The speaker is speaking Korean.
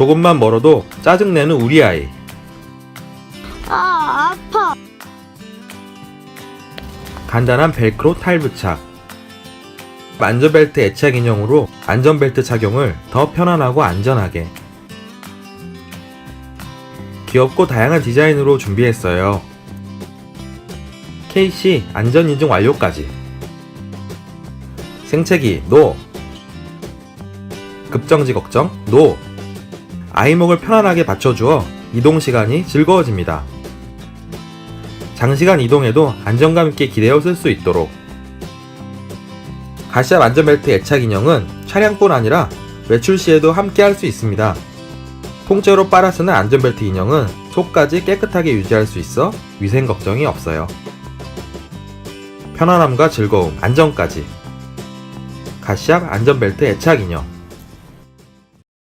조금만 멀어도 짜증내는 우리 아이. 아, 아파. 간단한 벨크로 타일 부착. 안전벨트 애착 인형으로 안전벨트 착용을 더 편안하고 안전하게. 귀엽고 다양한 디자인으로 준비했어요. KC 안전인증 완료까지. 생채기 NO. 급정지 걱정 NO. 아이목을 편안하게 받쳐주어 이동 시간이 즐거워집니다. 장시간 이동해도 안정감 있게 기대어 쓸 수 있도록 가시압 안전벨트 애착 인형은 차량뿐 아니라 외출 시에도 함께 할 수 있습니다. 통째로 빨아 쓰는 안전벨트 인형은 속까지 깨끗하게 유지할 수 있어 위생 걱정이 없어요. 편안함과 즐거움, 안전까지 가시압 안전벨트 애착 인형